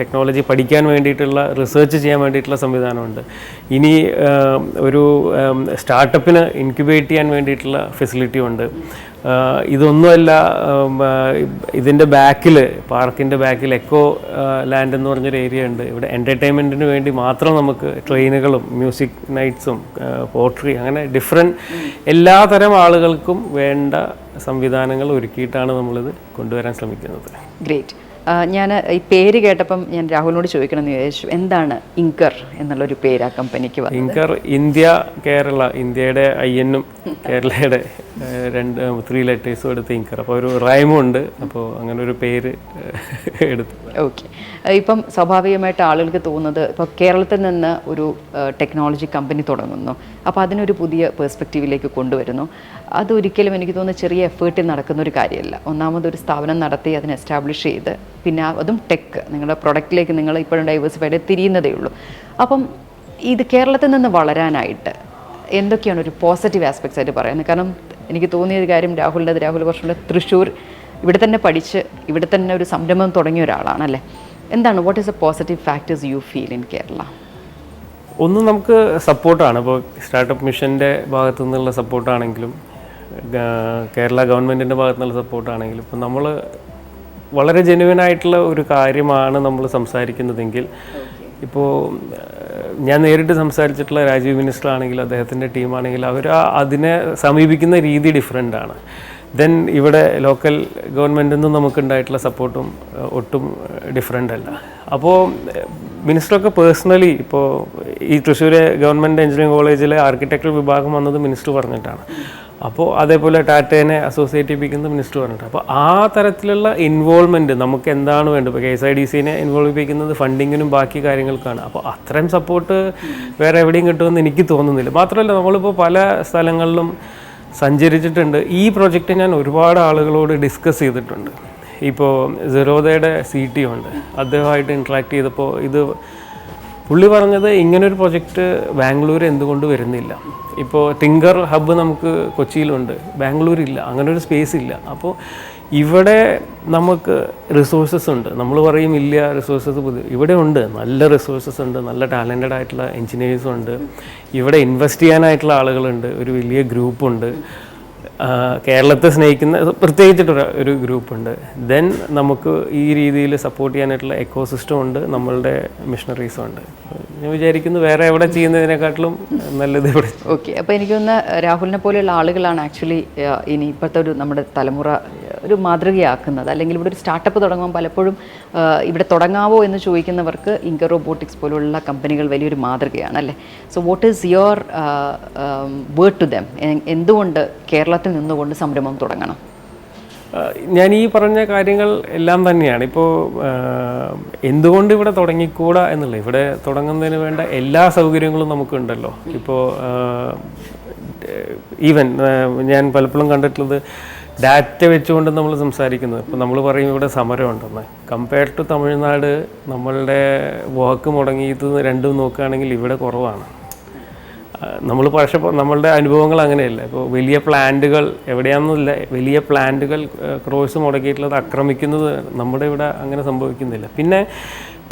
ടെക്നോളജി പഠിക്കാൻ വേണ്ടിയിട്ടുള്ള റിസർച്ച് ചെയ്യാൻ വേണ്ടിയിട്ടുള്ള സംവിധാനമുണ്ട്. ഇനി ഒരു സ്റ്റാർട്ടപ്പിന് ഇൻക്യുബേറ്റ് ചെയ്യാൻ വേണ്ടിയിട്ടുള്ള ഫെസിലിറ്റി ഉണ്ട്. ഇതൊന്നുമല്ല ഇതിന്റെ ബാക്കിൽ പാർക്കിന്റെ ബാക്കിൽ എക്കോ ലാൻഡ് എന്ന് പറഞ്ഞൊരു ഏരിയ ഉണ്ട്. ഇവിടെ എന്റർടൈൻമെന്റിന് വേണ്ടി മാത്രം നമുക്ക് ട്രെയിനുകളും മ്യൂസിക് നൈറ്റ്സും പോട്രി അങ്ങനെ ഡിഫറെന്റ് എല്ലാതരം ആളുകൾക്കും വേണ്ട സംവിധാനങ്ങൾ ഒരുക്കിയിട്ടാണ് നമ്മളിത് കൊണ്ടുവരാൻ ശ്രമിക്കുന്നത്. ഗ്രേറ്റ് ഞാൻ ഈ പേര് കേട്ടപ്പം ഞാൻ രാഹുലിനോട് ചോദിക്കണമെന്ന് വിചാരിച്ചു. എന്താണ് ഇങ്കർ എന്നുള്ളൊരു പേര് ആ കമ്പനിക്ക് ഇങ്കർ ഇൻകർ ഇന്ത്യ കേരള ഇന്ത്യയുടെ ഐ എന്നും കേരളയുടെ രണ്ട് ത്രീ ലെറ്റേഴ്സും എടുത്ത് ഇങ്കർ അപ്പോൾ ഒരു റൈമുണ്ട് അപ്പോൾ അങ്ങനെ ഒരു പേര് എടുത്തു. ഓക്കെ. ഇപ്പം സ്വാഭാവികമായിട്ട് ആളുകൾക്ക് തോന്നുന്നത് ഇപ്പോൾ കേരളത്തിൽ നിന്ന് ഒരു ടെക്നോളജി കമ്പനി തുടങ്ങുന്നു. അപ്പോൾ അതിനൊരു പുതിയ പേഴ്സ്പെക്റ്റീവിലേക്ക് കൊണ്ടുവരുന്നു. അതൊരിക്കലും എനിക്ക് തോന്നുന്നു ചെറിയ എഫേർട്ടിൽ നടക്കുന്ന ഒരു കാര്യമല്ല. ഒന്നാമത് ഒരു സ്ഥാപനം നടത്തി അതിനെ എസ്റ്റാബ്ലിഷ് ചെയ്ത് പിന്നെ അതും ടെക് നിങ്ങളുടെ പ്രൊഡക്റ്റിലേക്ക് നിങ്ങൾ ഇപ്പോഴും ഡൈവേഴ്സിഫൈഡ് തിരിയുന്നതേ ഉള്ളൂ. അപ്പം ഇത് കേരളത്തിൽ നിന്ന് വളരാനായിട്ട് എന്തൊക്കെയാണ് ഒരു പോസിറ്റീവ് ആസ്പെക്ട്സ് ആയിട്ട് പറയുന്നത്? കാരണം എനിക്ക് തോന്നിയ ഒരു കാര്യം രാഹുലിന്റെ രാഹുൽ കുറച്ചുകൂടെ തൃശ്ശൂർ ഇവിടെ തന്നെ പഠിച്ച് ഇവിടെ തന്നെ ഒരു സംരംഭം തുടങ്ങിയ ഒരാളാണല്ലേ എന്താണ് what is a positive factors you feel in Kerala ഒന്ന് നമുക്ക് സപ്പോർട്ടാണ് ഇപ്പോൾ സ്റ്റാർട്ടപ്പ് മിഷന്റെ ഭാഗത്തു നിന്നുള്ള സപ്പോർട്ടാണെങ്കിലും കേരള ഗവൺമെന്റിന്റെ ഭാഗത്തു നിന്നുള്ള സപ്പോർട്ടാണെങ്കിലും ഇപ്പോൾ നമ്മൾ വളരെ ജെനുവൻ ആയിട്ടുള്ള ഒരു കാര്യമാണ് നമ്മൾ സംസാരിക്കുന്നതെങ്കിൽ ഇപ്പോൾ ഞാൻ നേരിട്ട് സംസാരിച്ചിട്ടുള്ള രാജീവ് മിനിസ്റ്റർ ആണെങ്കിലും അദ്ദേഹത്തിന്റെ ടീമാണെങ്കിൽ അവർ അതിനെ സമീപിക്കുന്ന രീതി ഡിഫറെന്റ് ആണ്. ദെൻ ഇവിടെ ലോക്കൽ ഗവൺമെന്റിൽ നിന്നും നമുക്കുണ്ടായിട്ടുള്ള സപ്പോർട്ടും ഒട്ടും ഡിഫറെന്റ് അല്ല. അപ്പോൾ മിനിസ്റ്ററൊക്കെ പേഴ്സണലി ഇപ്പോൾ ഈ തൃശ്ശൂർ ഗവൺമെന്റ് എഞ്ചിനീയറിംഗ് കോളേജിലെ ആർക്കിടെക്ചർ വിഭാഗം വന്നത് മിനിസ്റ്റർ പറഞ്ഞിട്ടാണ്. അപ്പോൾ അതേപോലെ ടാറ്റേനെ അസോസിയേറ്റ് ചെയ്യിപ്പിക്കുന്നത് മിനിസ്റ്റർ പറഞ്ഞിട്ടാണ്. അപ്പോൾ ആ തരത്തിലുള്ള ഇൻവോൾവ്മെന്റ് നമുക്ക് എന്താണ് വേണ്ടത്? ഇപ്പോൾ കെ എസ് ഐ ഡി സിനെ ഇൻവോൾവ് ചെയ്യിപ്പിക്കുന്നത് ഫണ്ടിങ്ങിനും ബാക്കി കാര്യങ്ങൾക്കാണ്. അപ്പോൾ അത്രയും സപ്പോർട്ട് വേറെ എവിടെയും കിട്ടുമെന്ന് എനിക്ക് തോന്നുന്നില്ല. മാത്രമല്ല നമ്മളിപ്പോൾ പല സ്ഥലങ്ങളിലും സഞ്ചരിച്ചിട്ടുണ്ട്. ഈ പ്രൊജക്റ്റ് ഞാൻ ഒരുപാട് ആളുകളോട് ഡിസ്കസ് ചെയ്തിട്ടുണ്ട്. ഇപ്പോൾ സെറോദയുടെ സി ടി ഉണ്ട്. അദ്ദേഹമായിട്ട് ഇൻട്രാക്ട് ചെയ്തപ്പോൾ ഇത് പുള്ളി പറഞ്ഞത് ഇങ്ങനൊരു പ്രൊജക്റ്റ് ബാംഗ്ലൂർ എന്തുകൊണ്ട് വരുന്നില്ല. ഇപ്പോൾ ടിങ്കർ ഹബ്ബ് നമുക്ക് കൊച്ചിയിലുണ്ട്. ബാംഗ്ലൂരില്ല. അങ്ങനൊരു സ്പേസ് ഇല്ല. അപ്പോൾ ഇവിടെ നമുക്ക് റിസോഴ്സസ് ഉണ്ട്. നമ്മൾ പറയും ഇല്ല റിസോഴ്സസ് ഇവിടെ ഉണ്ട്. നല്ല റിസോഴ്സസ് ഉണ്ട്. നല്ല ടാലന്റഡ് ആയിട്ടുള്ള എൻജിനീയേഴ്സും ഉണ്ട്. ഇവിടെ ഇൻവെസ്റ്റ് ചെയ്യാനായിട്ടുള്ള ആളുകളുണ്ട്. ഒരു വലിയ ഗ്രൂപ്പുണ്ട് കേരളത്തെ സ്നേഹിക്കുന്ന പ്രത്യേകിച്ചിട്ടൊരു ഒരു ഗ്രൂപ്പുണ്ട്. ദെൻ നമുക്ക് ഈ രീതിയിൽ സപ്പോർട്ട് ചെയ്യാനായിട്ടുള്ള എക്കോസിസ്റ്റം ഉണ്ട് നമ്മളുടെ മിഷണറീസും ഉണ്ട്. ഞാൻ വിചാരിക്കുന്നു വേറെ എവിടെ ചെയ്യുന്നതിനെക്കാട്ടിലും നല്ലത് ഇവിടെ. ഓക്കെ അപ്പോൾ എനിക്കൊന്ന് രാഹുലിനെ പോലെയുള്ള ആളുകളാണ് ആക്ച്വലി ഇനി ഇപ്പോഴത്തെ ഒരു നമ്മുടെ തലമുറ ഒരു മാതൃകയാക്കുന്നത്. അല്ലെങ്കിൽ ഇവിടെ ഒരു സ്റ്റാർട്ടപ്പ് തുടങ്ങുമ്പോൾ പലപ്പോഴും ഇവിടെ തുടങ്ങാവോ എന്ന് ചോദിക്കുന്നവർക്ക് ഇങ്കർ റോബോട്ടിക്സ് പോലുള്ള കമ്പനികൾ വലിയൊരു മാതൃകയാണ് അല്ലേ? So what is your word to them എന്തുകൊണ്ട് കേരളത്തിൽ നിന്നുകൊണ്ട് സംരംഭം തുടങ്ങണം. ഞാൻ ഈ പറഞ്ഞ കാര്യങ്ങൾ എല്ലാം തന്നെയാണ്. ഇപ്പോൾ എന്തുകൊണ്ട് ഇവിടെ തുടങ്ങിക്കൂടാ എന്നുള്ളത്? ഇവിടെ തുടങ്ങുന്നതിന് വേണ്ട എല്ലാ സൗകര്യങ്ങളും നമുക്കുണ്ടല്ലോ. ഇപ്പോൾ ഈവൻ ഞാൻ പലപ്പോഴും കണ്ടിട്ടുള്ളത് ഡാറ്റ വെച്ചുകൊണ്ട് നമ്മൾ സംസാരിക്കുന്നത്. ഇപ്പോൾ നമ്മൾ പറയും ഇവിടെ സമരം ഉണ്ടെന്ന് കമ്പയർഡ് ടു തമിഴ്നാട് നമ്മളുടെ വാക്ക് മുടങ്ങിയത് രണ്ടും നോക്കുകയാണെങ്കിൽ ഇവിടെ കുറവാണ്. നമ്മൾ പക്ഷെ നമ്മളുടെ അനുഭവങ്ങൾ അങ്ങനെയല്ല. ഇപ്പോൾ വലിയ പ്ലാന്റുകൾ എവിടെയാണെന്നില്ല വലിയ പ്ലാന്റുകൾ ക്രോസ് മുടക്കിയിട്ടുള്ളത് ആക്രമിക്കുന്നത് നമ്മുടെ ഇവിടെ അങ്ങനെ സംഭവിക്കുന്നില്ല. പിന്നെ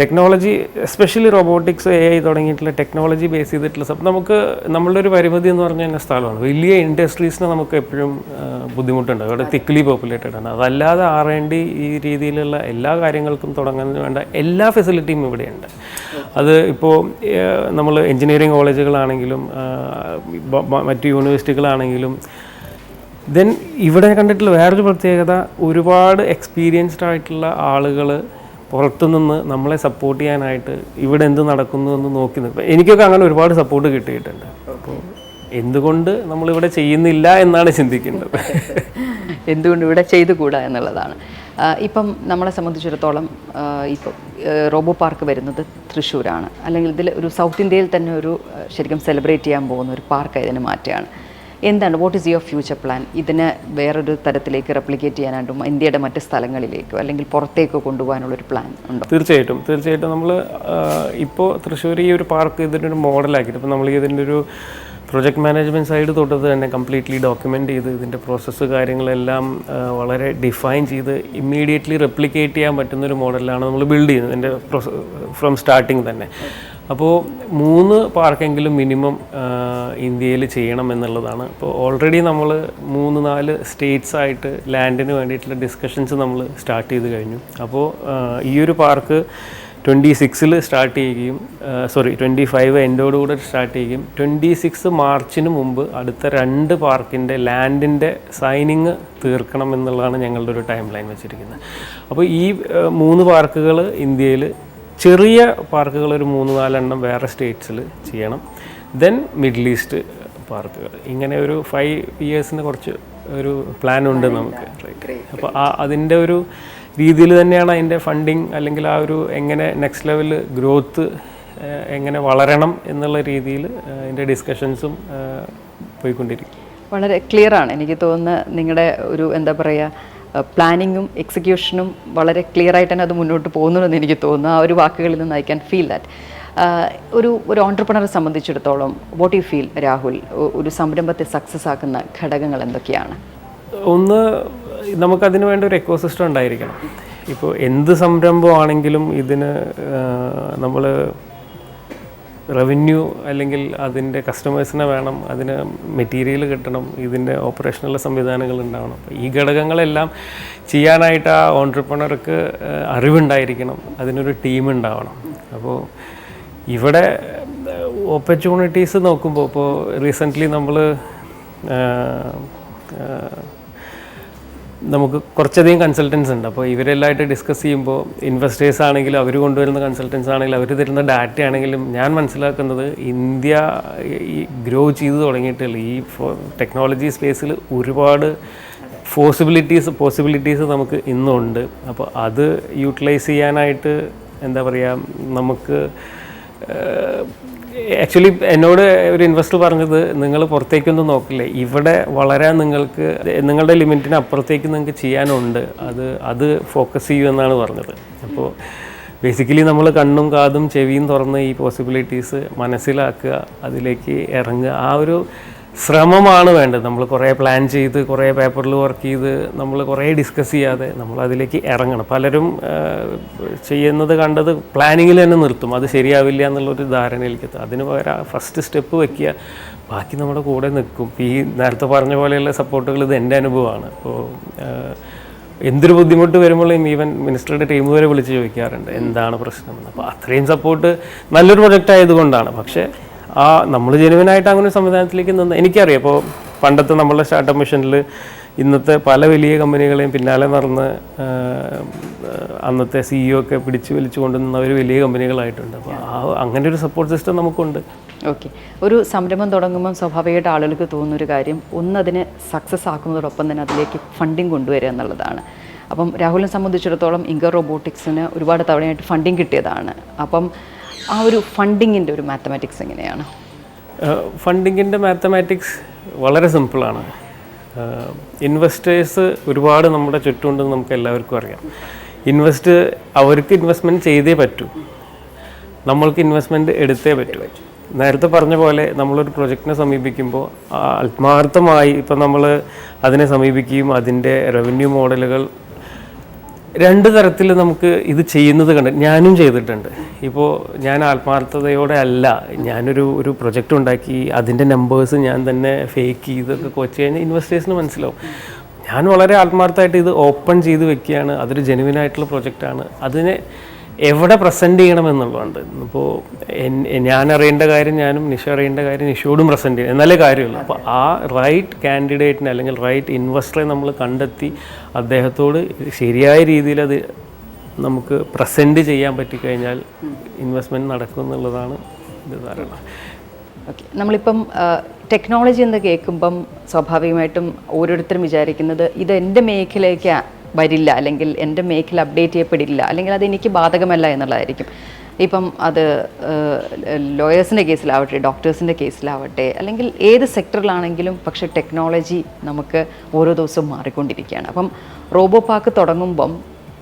technology especially robotics A I തുടങ്ങിയിട്ടുള്ള ടെക്നോളജി ബേസ് ചെയ്തിട്ടുള്ള സബ് നമുക്ക് നമ്മളുടെ ഒരു പരിമിതി എന്ന് പറഞ്ഞു കഴിഞ്ഞാൽ സ്ഥലമാണ്. വലിയ ഇൻഡസ്ട്രീസിന് നമുക്ക് എപ്പോഴും ബുദ്ധിമുട്ടുണ്ട്. അവിടെ തിക്ലി പോപ്പുലേറ്റഡ് ആണ്. അതല്ലാതെ ആർ എൻ ഡി ഈ രീതിയിലുള്ള എല്ലാ കാര്യങ്ങൾക്കും തുടങ്ങുന്നതിന് വേണ്ട എല്ലാ ഫെസിലിറ്റിയും ഇവിടെയുണ്ട്. അത് ഇപ്പോൾ നമ്മൾ എഞ്ചിനീയറിംഗ് കോളേജുകളാണെങ്കിലും മറ്റ് യൂണിവേഴ്സിറ്റികളാണെങ്കിലും ദെൻ ഇവിടെ കണ്ടിട്ടുള്ള വേറൊരു പ്രത്യേകത ഒരുപാട് എക്സ്പീരിയൻസ്ഡ് ആയിട്ടുള്ള ആളുകൾ പുറത്തുനിന്ന് നമ്മളെ സപ്പോർട്ട് ചെയ്യാനായിട്ട് ഇവിടെ എന്ത് നടക്കുന്നു എന്ന് നോക്കി നിൽക്കും എനിക്കൊക്കെ അങ്ങനെ ഒരുപാട് സപ്പോർട്ട് കിട്ടിയിട്ടുണ്ട്. അപ്പോൾ എന്തുകൊണ്ട് നമ്മളിവിടെ ചെയ്യുന്നില്ല എന്നാണ് ചിന്തിക്കേണ്ടത്. <laughs> എന്തുകൊണ്ട് ഇവിടെ ചെയ്തുകൂടാ എന്നുള്ളതാണ്. ഇപ്പം നമ്മളെ സംബന്ധിച്ചിടത്തോളം ഇപ്പം റോബോ പാർക്ക് വരുന്നത് തൃശ്ശൂരാണ്. അല്ലെങ്കിൽ ഇതിൽ ഒരു സൗത്ത് ഇന്ത്യയിൽ തന്നെ ഒരു ശരിക്കും സെലിബ്രേറ്റ് ചെയ്യാൻ പോകുന്ന ഒരു പാർക്ക് ഇതിന് മാറ്റുകയാണ്. എന്താണ്? What is your future plan ഇതിനെ വേറൊരു തരത്തിലേക്ക് റെപ്ലിക്കേറ്റ് ചെയ്യാനായിട്ടും ഇന്ത്യയുടെ മറ്റ് സ്ഥലങ്ങളിലേക്കോ അല്ലെങ്കിൽ പുറത്തേക്കോ കൊണ്ടുപോകാനുള്ളൊരു പ്ലാൻ ഉണ്ടോ? തീർച്ചയായിട്ടും. തീർച്ചയായിട്ടും നമ്മൾ ഇപ്പോൾ തൃശ്ശൂർ ഈ ഒരു പാർക്ക് ഇതിന്റെ ഒരു മോഡലാക്കിയിട്ട് ഇപ്പോൾ നമ്മൾ ഇതിന്റെ ഒരു പ്രൊജക്ട് മാനേജ്മെന്റ് സൈഡ് തൊട്ടത് തന്നെ കംപ്ലീറ്റ്ലി ഡോക്യുമെന്റ് ചെയ്ത് ഇതിന്റെ പ്രോസസ്സ് കാര്യങ്ങളെല്ലാം വളരെ ഡിഫൈൻ ചെയ്ത് ഇമ്മീഡിയറ്റ്ലി റെപ്ലിക്കേറ്റ് ചെയ്യാൻ പറ്റുന്ന ഒരു മോഡലാണ് നമ്മൾ ബിൽഡ് ചെയ്യുന്നത്. ഇതിന്റെ ഫ്രം സ്റ്റാർട്ടിങ് തന്നെ. അപ്പോൾ മൂന്ന് പാർക്കെങ്കിലും മിനിമം ഇന്ത്യയിൽ ചെയ്യണം എന്നുള്ളതാണ്. അപ്പോൾ ഓൾറെഡി നമ്മൾ മൂന്ന് നാല് സ്റ്റേറ്റ്സ് ആയിട്ട് ലാൻഡിന് വേണ്ടിയിട്ടുള്ള ഡിസ്കഷൻസ് നമ്മൾ സ്റ്റാർട്ട് ചെയ്ത് കഴിഞ്ഞു. അപ്പോൾ ഈ ഒരു പാർക്ക് ട്വന്റി സിക്സിൽ സ്റ്റാർട്ട് ചെയ്യുകയും സോറി ട്വന്റി ഫൈവ് എൻഡോടുകൂടെ സ്റ്റാർട്ട് ചെയ്യുകയും ട്വന്റി സിക്സ് മാർച്ചിന് മുമ്പ് അടുത്ത രണ്ട് പാർക്കിന്റെ ലാൻഡിന്റെ സൈനിങ് തീർക്കണം എന്നുള്ളതാണ് ഞങ്ങളുടെ ഒരു ടൈം ലൈൻ വെച്ചിരിക്കുന്നത്. അപ്പോൾ ഈ മൂന്ന് പാർക്കുകൾ ഇന്ത്യയിൽ ചെറിയ പാർക്കുകൾ ഒരു മൂന്ന് നാലെണ്ണം വേറെ സ്റ്റേറ്റ്സിൽ ചെയ്യണം. ദെൻ മിഡിൽ ഈസ്റ്റ് പാർക്കുകൾ. ഇങ്ങനെ ഒരു ഫൈവ് ഇയേഴ്സിന് കുറച്ച് ഒരു പ്ലാൻ ഉണ്ട് നമുക്ക്. അപ്പോൾ ആ അതിന്റെ ഒരു രീതിയിൽ തന്നെയാണ് അതിന്റെ ഫണ്ടിങ് അല്ലെങ്കിൽ ആ ഒരു എങ്ങനെ നെക്സ്റ്റ് ലെവൽ ഗ്രോത്ത് എങ്ങനെ വളരണം എന്നുള്ള രീതിയിൽ അതിന്റെ ഡിസ്കഷൻസും പോയിക്കൊണ്ടിരിക്കും. വളരെ ക്ലിയർ ആണ്. എനിക്ക് തോന്നുന്നത് നിങ്ങളുടെ ഒരു എന്താ പറയുക പ്ലാനിങ്ങും എക്സിക്യൂഷനും വളരെ ക്ലിയർ ആയിട്ട് തന്നെ അത് മുന്നോട്ട് പോകുന്നുണ്ടെന്ന് എനിക്ക് തോന്നുന്നു. ആ ഒരു വാക്കുകളിൽ നിന്ന് ഐ ക്യാൻ ഫീൽ ദാറ്റ് ഒരു ഒരു ഓണ്ടർപ്രണറെ സംബന്ധിച്ചിടത്തോളം വാട്ട് യു ഫീൽ രാഹുൽ? ഒരു സംരംഭത്തെ സക്സസ് ആക്കുന്ന ഘടകങ്ങൾ എന്തൊക്കെയാണ്? ഒന്ന് നമുക്കതിന് വേണ്ട ഒരു എക്കോസിസ്റ്റം ഉണ്ടായിരിക്കണം. ഇപ്പോൾ എന്ത് സംരംഭമാണെങ്കിലും ഇതിന് നമ്മൾ റവന്യൂ അല്ലെങ്കിൽ അതിന്റെ കസ്റ്റമേഴ്സിനെ വേണം അതിന് മെറ്റീരിയൽ കിട്ടണം ഇതിന്റെ ഓപ്പറേഷനുള്ള സംവിധാനങ്ങൾ ഉണ്ടാവണം. ഈ ഘടകങ്ങളെല്ലാം ചെയ്യാനായിട്ട് ആ ഓൺട്രപ്രണർക്ക് അറിവുണ്ടായിരിക്കണം അതിനൊരു ടീം ഉണ്ടാവണം. അപ്പോൾ ഇവിടെ ഓപ്പർച്യൂണിറ്റീസ് നോക്കുമ്പോൾ ഇപ്പോൾ റീസെന്റ്ലി നമ്മൾ നമുക്ക് കുറച്ചധികം കൺസൾട്ടൻസ് ഉണ്ട്. അപ്പോൾ ഇവരെല്ലാമായിട്ട് ഡിസ്കസ് ചെയ്യുമ്പോൾ ഇൻവെസ്റ്റേഴ്സ് ആണെങ്കിലും അവർ കൊണ്ടുവരുന്ന കൺസൾട്ടൻസ് ആണെങ്കിലും അവർ തരുന്ന ഡാറ്റ ആണെങ്കിലും ഞാൻ മനസ്സിലാക്കുന്നത് ഇന്ത്യ ഈ ഗ്രോ ചെയ്ത് തുടങ്ങിയിട്ടുള്ള ഈ ടെക്നോളജി സ്പേസിൽ ഒരുപാട് പോസിബിലിറ്റീസ് പോസിബിലിറ്റീസ് നമുക്ക് ഇന്നുണ്ട്. അപ്പോൾ അത് യൂട്ടിലൈസ് ചെയ്യാനായിട്ട് എന്താ പറയുക നമുക്ക് ആക്ച്വലി എന്നോട് ഒരു ഇൻവെസ്റ്റർ പറഞ്ഞത് നിങ്ങൾ പുറത്തേക്കൊന്നും നോക്കില്ലേ? ഇവിടെ വളരാൻ നിങ്ങൾക്ക് നിങ്ങളുടെ ലിമിറ്റിന് അപ്പുറത്തേക്ക് നിങ്ങൾക്ക് ചെയ്യാനുണ്ട്. അത് അത് ഫോക്കസ് ചെയ്യൂ എന്നാണ് പറഞ്ഞത്. അപ്പോൾ ബേസിക്കലി നമ്മൾ കണ്ണും കാതും ചെവിയും തുറന്ന് ഈ പോസിബിലിറ്റീസ് മനസ്സിലാക്കുക അതിലേക്ക് ഇറങ്ങുക. ആ ഒരു ശ്രമമാണ് വേണ്ടത്. നമ്മൾ കുറേ പ്ലാൻ ചെയ്ത് കുറേ പേപ്പറിൽ വർക്ക് ചെയ്ത് നമ്മൾ കുറേ ഡിസ്കസ് ചെയ്യാതെ നമ്മൾ അതിലേക്ക് ഇറങ്ങണം. പലരും ചെയ്യുന്നത് കണ്ടത് പ്ലാനിങ്ങിൽ തന്നെ നിർത്തും. അത് ശരിയാവില്ല എന്നുള്ളൊരു ധാരണയിലേക്ക് എത്തും. അതിന് പകരം ഫസ്റ്റ് സ്റ്റെപ്പ് വെക്കുക. ബാക്കി നമ്മുടെ കൂടെ നിൽക്കും. ഈ നേരത്തെ പറഞ്ഞ പോലെയുള്ള സപ്പോർട്ടുകൾ ഇത് എന്റെ അനുഭവമാണ്. അപ്പോൾ എന്തൊരു ബുദ്ധിമുട്ട് വരുമ്പോഴും ഈവൻ മിനിസ്റ്ററുടെ ടീം വരെ വിളിച്ച് ചോദിക്കാറുണ്ട്. എന്താണ് പ്രശ്നം അപ്പോൾ അത്രയും സപ്പോർട്ട് നല്ലൊരു പ്രൊജക്റ്റ് ആയതുകൊണ്ടാണ്. പക്ഷേ ആ നമ്മൾ ജെനുവിനായിട്ട് അങ്ങനെ ഒരു സംവിധാനത്തിലേക്ക് നിന്ന്. എനിക്കറിയാം ഇപ്പോൾ പണ്ടത്തെ നമ്മളുടെ സ്റ്റാർട്ടപ്പ് മിഷനിൽ ഇന്നത്തെ പല വലിയ കമ്പനികളെയും പിന്നാലെ നടന്ന് അന്നത്തെ സിഇഒ ഒക്കെ പിടിച്ചു വലിച്ചു കൊണ്ടുവന്നവർ വലിയ കമ്പനികളായിട്ടുണ്ട് അപ്പോൾ ആ അങ്ങനെ ഒരു സപ്പോർട്ട് സിസ്റ്റം നമുക്കുണ്ട്. ഓക്കെ ഒരു സംരംഭം തുടങ്ങുമ്പോൾ സ്വാഭാവികമായിട്ട് ആളുകൾക്ക് തോന്നുന്ന ഒരു കാര്യം ഒന്നതിന് സക്സസ് ആക്കുന്നതോടൊപ്പം തന്നെ അതിലേക്ക് ഫണ്ടിങ് കൊണ്ടുവരിക എന്നുള്ളതാണ്. അപ്പം രാഹുലിനെ സംബന്ധിച്ചിടത്തോളം ഇങ്കർ റോബോട്ടിക്സിന് ഒരുപാട് തവണയായിട്ട് ഫണ്ടിങ് കിട്ടിയതാണ്. അപ്പം ആ ഒരു ഫണ്ടിങ്ങിന്റെ ഒരു മാത്തമാറ്റിക്സ് എങ്ങനെയാണ്? ഫണ്ടിങ്ങിന്റെ മാത്തമാറ്റിക്സ് വളരെ സിമ്പിളാണ് ഇൻവെസ്റ്റേഴ്സ് ഒരുപാട് നമ്മുടെ ചുറ്റുമുണ്ടെന്ന് നമുക്ക് എല്ലാവർക്കും അറിയാം. ഇൻവെസ്റ്റ് അവർക്ക് ഇൻവെസ്റ്റ്മെന്റ് ചെയ്തേ പറ്റൂ. നമ്മൾക്ക് ഇൻവെസ്റ്റ്മെന്റ് എടുത്തേ പറ്റൂ. നേരത്തെ പറഞ്ഞ പോലെ നമ്മളൊരു പ്രൊജക്റ്റിനെ സമീപിക്കുമ്പോൾ ആത്മാർത്ഥമായി ഇപ്പം നമ്മൾ അതിനെ സമീപിക്കുകയും അതിന്റെ റവന്യൂ മോഡലുകൾ രണ്ട് തരത്തിൽ നമുക്ക് ഇത് ചെയ്യുന്നത് കണ്ട് ഞാനും ചെയ്തിട്ടുണ്ട്. ഇപ്പോൾ ഞാൻ ആത്മാർത്ഥതയോടെ അല്ല ഞാനൊരു ഒരു പ്രൊജക്റ്റ് ഉണ്ടാക്കി അതിന്റെ നമ്പേഴ്സ് ഞാൻ തന്നെ ഫേക്ക് ചെയ്തൊക്കെ കൊച്ചു കഴിഞ്ഞാൽ ഇൻവെസ്റ്റേഴ്സിന് മനസ്സിലാവും. ഞാൻ വളരെ ആത്മാർത്ഥമായിട്ട് ഇത് ഓപ്പൺ ചെയ്ത് വെക്കുകയാണ്. അതൊരു ജെനുവിൻ ആയിട്ടുള്ള പ്രൊജക്റ്റാണ് അതിനെ എവിടെ പ്രസന്റ് ചെയ്യണം എന്നുള്ളതുണ്ട് ഇപ്പോൾ ഞാൻ അറിയേണ്ട കാര്യം ഞാനും നിഷ അറിയേണ്ട കാര്യം നിഷയോടും പ്രസന്റ് ചെയ്യണം. എന്നാലേ കാര്യമുള്ളൂ. അപ്പോൾ ആ റൈറ്റ് കാൻഡിഡേറ്റിനെ അല്ലെങ്കിൽ റൈറ്റ് ഇൻവെസ്റ്ററെ നമ്മൾ കണ്ടെത്തി അദ്ദേഹത്തോട് ശരിയായ രീതിയിൽ അത് നമുക്ക് പ്രസന്റ് ചെയ്യാൻ പറ്റിക്കഴിഞ്ഞാൽ ഇൻവെസ്റ്റ്മെന്റ് നടക്കും എന്നുള്ളതാണ് ഇത് ധാരണ. ഓക്കെ നമ്മളിപ്പം ടെക്നോളജി എന്ന് കേൾക്കുമ്പം സ്വാഭാവികമായിട്ടും ഓരോരുത്തരും വിചാരിക്കുന്നത് ഇത് എന്റെ മേഖലയ്ക്ക് വരില്ല അല്ലെങ്കിൽ എന്റെ മേഖല അപ്ഡേറ്റ് ചെയ്യപ്പെടില്ല അല്ലെങ്കിൽ അത് എനിക്ക് ബാധകമല്ല എന്നുള്ളതായിരിക്കും. ഇപ്പം അത് ലോയേഴ്സിന്റെ കേസിലാവട്ടെ ഡോക്ടേഴ്സിന്റെ കേസിലാവട്ടെ അല്ലെങ്കിൽ ഏത് സെക്ടറിലാണെങ്കിലും പക്ഷേ ടെക്നോളജി നമുക്ക് ഓരോ ദിവസവും മാറിക്കൊണ്ടിരിക്കുകയാണ്. അപ്പം റോബോ പാർക്ക് തുടങ്ങുമ്പം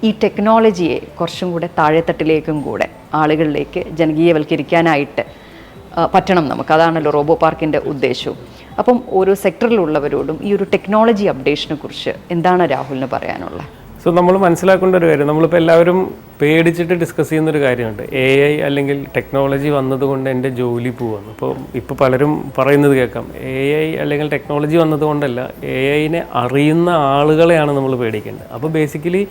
ഈ ടെക്നോളജിയെ കുറച്ചും കൂടെ താഴെത്തട്ടിലേക്കും കൂടെ ആളുകളിലേക്ക് ജനകീയവൽക്കരിക്കാനായിട്ട് പറ്റണം നമുക്ക്. അതാണല്ലോ റോബോ പാർക്കിന്റെ ഉദ്ദേശവും. അപ്പം ഓരോ സെക്ടറിലുള്ളവരോടും ഈ ഒരു ടെക്നോളജി അപ്ഡേഷനെ കുറിച്ച് എന്താണ് രാഹുലിന് പറയാനുള്ളത്? സോ നമ്മൾ മനസ്സിലാക്കേണ്ട ഒരു കാര്യം നമ്മളിപ്പോൾ എല്ലാവരും പേടിച്ചിട്ട് ഡിസ്കസ് ചെയ്യുന്ന ഒരു കാര്യമുണ്ട്. എ ഐ അല്ലെങ്കിൽ ടെക്നോളജി വന്നതുകൊണ്ട് എന്റെ ജോലി പോവാണ്. അപ്പോൾ ഇപ്പോൾ പലരും പറയുന്നത് കേൾക്കാം. എ ഐ അല്ലെങ്കിൽ ടെക്നോളജി വന്നതുകൊണ്ടല്ല എ ഐനെ അറിയുന്ന ആളുകളെയാണ് നമ്മൾ പേടിക്കേണ്ടത്. അപ്പോൾ ബേസിക്കലി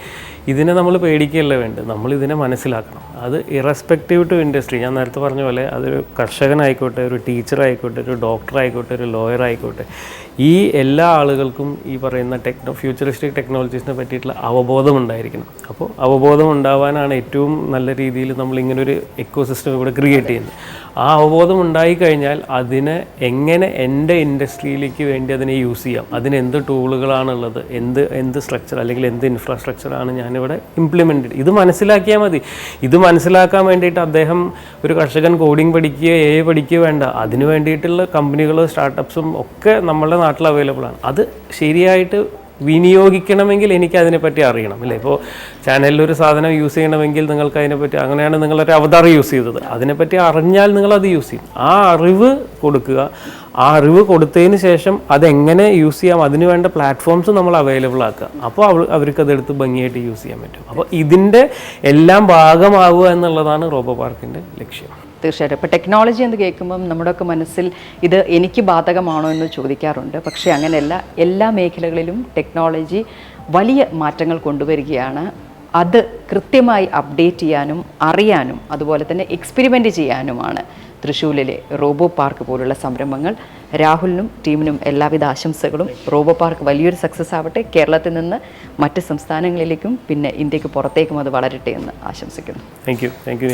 ഇതിനെ നമ്മൾ പേടിക്കുകയല്ല വേണ്ടത്. നമ്മൾ ഇതിനെ മനസ്സിലാക്കണം. അത് ഇറസ്പെക്റ്റീവ് ടു ഇൻഡസ്ട്രി ഞാൻ നേരത്തെ പറഞ്ഞ പോലെ അതൊരു കർഷകനായിക്കോട്ടെ ഒരു ടീച്ചർ ആയിക്കോട്ടെ ഒരു ഡോക്ടർ ആയിക്കോട്ടെ ഒരു ലോയർ ആയിക്കോട്ടെ ഈ എല്ലാ ആളുകൾക്കും ഈ പറയുന്ന ടെക്നോ ഫ്യൂച്ചറിസ്റ്റിക് ടെക്നോളജീസിനെ പറ്റിയിട്ടുള്ള അവബോധം ഉണ്ടായിരിക്കണം. അപ്പോൾ അവബോധം ഉണ്ടാവാനാണ് ഏറ്റവും നല്ല രീതിയിൽ നമ്മൾ ഇങ്ങനെ ഒരു എക്കോസിസ്റ്റം ഇവിടെ ക്രിയേറ്റ് ചെയ്യുന്നത്. ആ അവബോധം ഉണ്ടായിക്കഴിഞ്ഞാൽ അതിനെ എങ്ങനെ എന്റെ ഇൻഡസ്ട്രിയിലേക്ക് വേണ്ടി അതിനെ യൂസ് ചെയ്യാം? അതിന് എന്ത് ടൂളുകളാണുള്ളത് എന്ത് എന്ത് സ്ട്രക്ചർ അല്ലെങ്കിൽ എന്ത് ഇൻഫ്രാസ്ട്രക്ചറാണ് ഞാനിവിടെ ഇംപ്ലിമെന്റ് ഇത് മനസ്സിലാക്കിയാൽ മതി. ഇത് മനസ്സിലാക്കാൻ വേണ്ടിയിട്ട് അദ്ദേഹം ഒരു കർഷകൻ കോഡിംഗ് പഠിക്കുകയോ എ പഠിക്കുകയോ വേണ്ട. അതിന് വേണ്ടിയിട്ടുള്ള കമ്പനികൾ സ്റ്റാർട്ടപ്സും ഒക്കെ നമ്മളുടെ നാട്ടിൽ അവൈലബിൾ ആണ്. അത് ശരിയായിട്ട് വിനിയോഗിക്കണമെങ്കിൽ എനിക്ക് അതിനെപ്പറ്റി അറിയണം അല്ലേ? ഇപ്പോൾ ചാനലിൽ ഒരു സാധനം യൂസ് ചെയ്യണമെങ്കിൽ നിങ്ങൾക്ക് അതിനെപ്പറ്റി അങ്ങനെയാണ് നിങ്ങളൊരു അവതാർ യൂസ് ചെയ്തത്. അതിനെപ്പറ്റി അറിഞ്ഞാൽ നിങ്ങൾ അത് യൂസ് ചെയ്യും. ആ അറിവ് കൊടുക്കുക ആ അറിവ് കൊടുത്തതിന് ശേഷം അതെങ്ങനെ യൂസ് ചെയ്യാം അതിന് വേണ്ട പ്ലാറ്റ്ഫോംസ് നമ്മൾ അവൈലബിൾ ആക്കുക. അപ്പോൾ അവർ അവർക്ക് അതെടുത്ത് ഭംഗിയായിട്ട് യൂസ് ചെയ്യാൻ പറ്റും. അപ്പോൾ ഇതിന്റെ എല്ലാം ഭാഗമാവുക എന്നുള്ളതാണ് റോബോ പാർക്കിന്റെ ലക്ഷ്യം. തീർച്ചയായിട്ടും. ഇപ്പോൾ ടെക്നോളജി എന്ന് കേൾക്കുമ്പം നമ്മുടെയൊക്കെ മനസ്സിൽ ഇത് എനിക്ക് ബാധകമാണോ എന്ന് ചോദിക്കാറുണ്ട്. പക്ഷേ അങ്ങനെയല്ല എല്ലാ മേഖലകളിലും ടെക്നോളജി വലിയ മാറ്റങ്ങൾ കൊണ്ടുവരികയാണ്. അത് കൃത്യമായി അപ്ഡേറ്റ് ചെയ്യാനും അറിയാനും അതുപോലെ തന്നെ എക്സ്പെരിമെന്റ് ചെയ്യാനുമാണ് തൃശ്ശൂരിലെ റോബോ പാർക്ക് പോലുള്ള സംരംഭങ്ങൾ. രാഹുലിനും ടീമിനും എല്ലാവിധ ആശംസകളും. റോബോ പാർക്ക് വലിയൊരു സക്സസ് ആവട്ടെ. കേരളത്തിൽ നിന്ന് മറ്റ് സംസ്ഥാനങ്ങളിലേക്കും പിന്നെ ഇന്ത്യയ്ക്ക് പുറത്തേക്കും അത് വളരട്ടെ എന്ന് ആശംസിക്കുന്നു. Thank you thank you